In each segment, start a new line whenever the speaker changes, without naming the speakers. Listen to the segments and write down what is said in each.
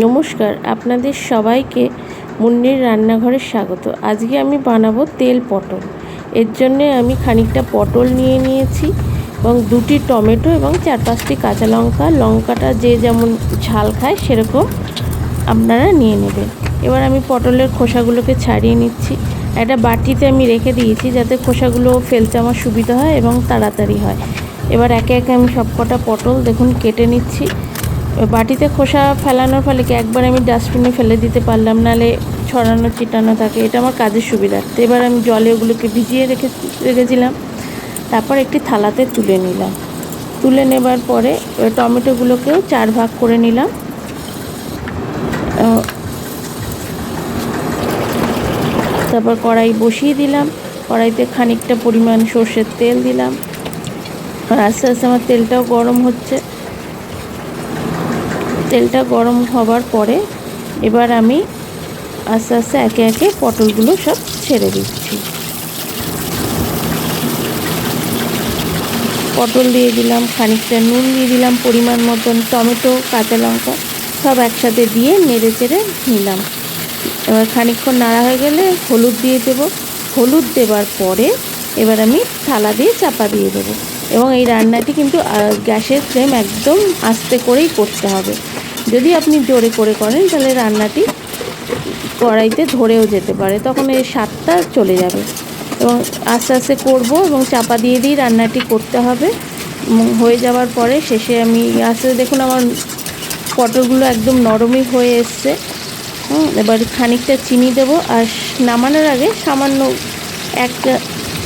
নমস্কার, আপনাদের সবাইকে মুন্নির রান্নাঘরে স্বাগত। আজকে আমি বানাবো তেল পটল। এর জন্যে আমি খানিকটা পটল নিয়ে নিয়েছি এবং দুটি টমেটো এবং চার পাঁচটি কাঁচা লঙ্কা। লঙ্কাটা যে যেমন ঝাল খায় সেরকম আপনারা নিয়ে নেবেন। এবার আমি পটলের খোসাগুলোকে ছাড়িয়ে নিচ্ছি। একটা বাটিতে আমি রেখে দিয়েছি যাতে খোসাগুলো ফেলতে আমার সুবিধা হয় এবং তাড়াতাড়ি হয়। এবার একে একে আমি সবকটা পটল দেখুন কেটে নিচ্ছি। বাটিতে খোসা ফেলানোর ফলে কি একবার আমি ডাস্টবিনে ফেলে দিতে পারলাম, নালে ছড়ানো, চিটানো থাকে, এটা আমার কাজের সুবিধার্থে। এবার আমি জলে ওগুলোকে ভিজিয়ে রেখে, রেখেছিলাম, তারপর একটি থালাতে তুলে নিলাম। তুলে নেবার পরে টমেটোগুলোকেও চার ভাগ করে নিলাম। তারপর কড়াই বসিয়ে দিলাম, কড়াইতে খানিকটা পরিমাণ সর্ষের তেল দিলাম। আর আস্তে আস্তে আমার তেলটাও গরম হচ্ছে। তেলটা গরম হবার পরে এবার আমি আস্তে আস্তে একে একে পটলগুলো সব ছেড়ে দিচ্ছি। পটল দিয়ে দিলাম, খানিকটা নুন দিয়ে দিলাম পরিমাণ মতন, টমেটো, কাঁচা লঙ্কা সব একসাথে দিয়ে নেড়ে চেড়ে নিলাম। এবার খানিকক্ষণ নাড়া হয়ে গেলে হলুদ দিয়ে দেব। হলুদ দেবার পরে এবার আমি থালা দিয়ে চাপা দিয়ে দেবো। এবং এই রান্নাটি কিন্তু গ্যাসের ফ্লেম একদম আস্তে করেই করতে হবে। যদি আপনি জোরে করে করেন, তাহলে রান্নাটি কড়াইতে ধরেও যেতে পারে। তখন এই স্বাদটা চলে যাবে। এবং আস্তে আস্তে করব এবং চাপা দিয়ে দিয়ে রান্নাটি করতে হবে। হয়ে যাওয়ার পরে শেষে আমি আস্তে দেখুন আমার পটলগুলো একদম নরমই হয়ে এসছে। এবার খানিকটা চিনি দেবো আর নামানোর আগে সামান্য একটা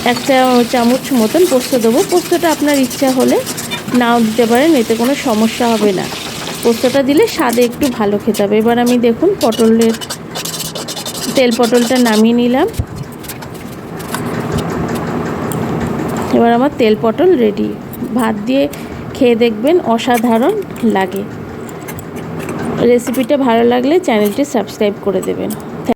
একটা চামচ মতন পোস্ত দেবো। পোস্তটা আপনার ইচ্ছা হলে নাও দিতে পারেন, এতে কোনো সমস্যা হবে না। পোস্তটা দিলে স্বাদে একটু ভালো খেতে হবে। এবার আমি দেখুন পটলের তেল পটলটা নামিয়ে নিলাম। এবার আমার তেল পটল রেডি ভাত দিয়ে খেয়ে দেখবেন অসাধারণ লাগে। রেসিপিটা ভালো লাগলে চ্যানেলটি সাবস্ক্রাইব করে দেবেন।